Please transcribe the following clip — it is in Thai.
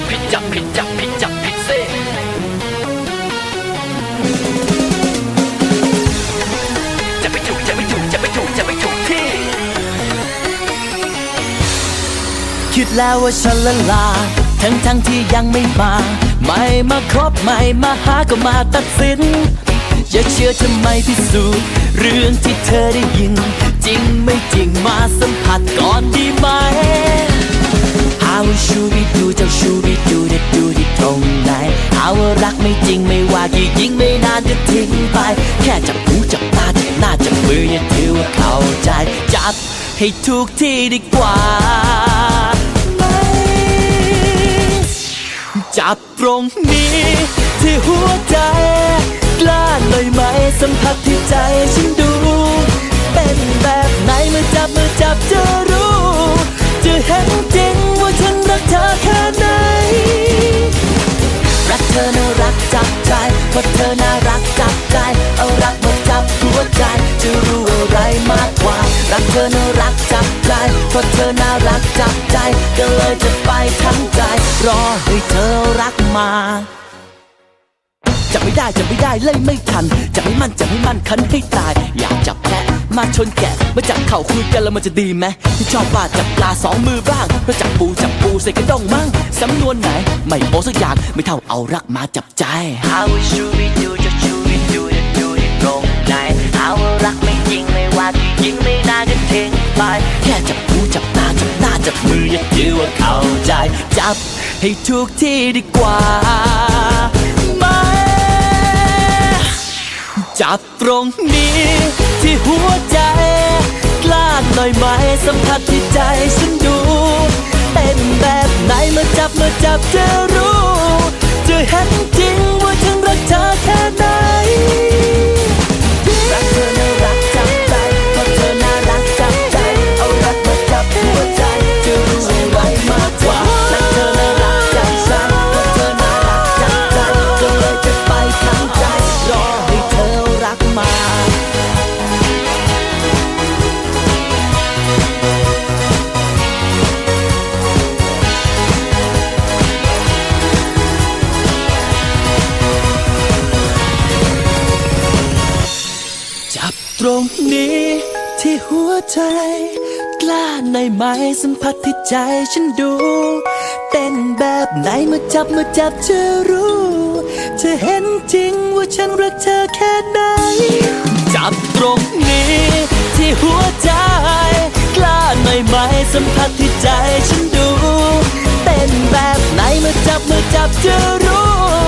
บผิดจับผิดจับผิดจับผิดเซ่จะไม่ถูกจะไม่ถูกจะไม่ถูกจะไม่ถูกที่ คิดแล้วว่าฉันละลา ทั้งทั้งที่ยังไม่มา ไม่มาครบไม่มาหาก็มาตัดสิน อย่าเชื่อทำไมพิสูจน์เรื่องที่เธอได้ยิน จริงไม่จริงมาสัมผัสก่อนดีไหม ไม่จริงไม่ว่ากี่ยิ่งไม่นานจะทิ้งไป แค่จับหูจับตาจับหน้าจับมืออย่าถือว่าเข้าใจ จับให้ถูกที่ดีกว่าไหมจับตรงนี้ที่หัวใจ กล้าหน่อยไหมสัมผัสที่ใจ รักจับใจเพราะเธอน่ารักจับใจ เอารักมาจับหัวใจ จะรู้อะไรมากกว่า รักเธอน่ารักจับใจเพราะเธอน่ารักจับใจ ก็เลยจะไปทั้งใจ รอให้เธอรักมาจะไม่ได้จะไม่ได้เล่นไม่ทัน จะไม่มั่นจะไม่มั่นคันให้ตาย อยากจับแพะ มาชนแกะมาจับเข่าคุยกันแล้วมันจะดีไหมที่ชอบว่าจับปลาสองมือบ้างเพราะจับปูจับปูใส่กระด้งมั่งสำนวนไหน ไม่โอสักอย่างไม่เท่าเอารักมาจับใจ How we should we do จะ should we do จะดูที่ตรงไหนเอาว่ารักไม่จริงไม่ว่ากี่ยิงไม่นานก็ทิ้งไปแค่จับหูจับตาจับหน้าจับมืออย่าถือว่าเข้าใจ จับให้ถูกที่ดีกว่า จับตรงนี้ ที่หัวใจ กล้าหน่อยไหมสัมผัสที่ใจฉันดู เป็นแบบไหนเมื่อจับเมื่อจับเธอ ตรงนี้ที่หัวใจ กล้าในไหมสัมผัสที่ใจฉันดูเต้นแบบไหนมาจับมาจับเธอรู้จะเห็นจริงว่าฉันรักเธอแค่ไหน จับตรงนี้ ที่หัวใจ กล้าในไหมสัมผัสที่ใจฉันดูเต้นแบบไหนมาจับมาจับเธอรู้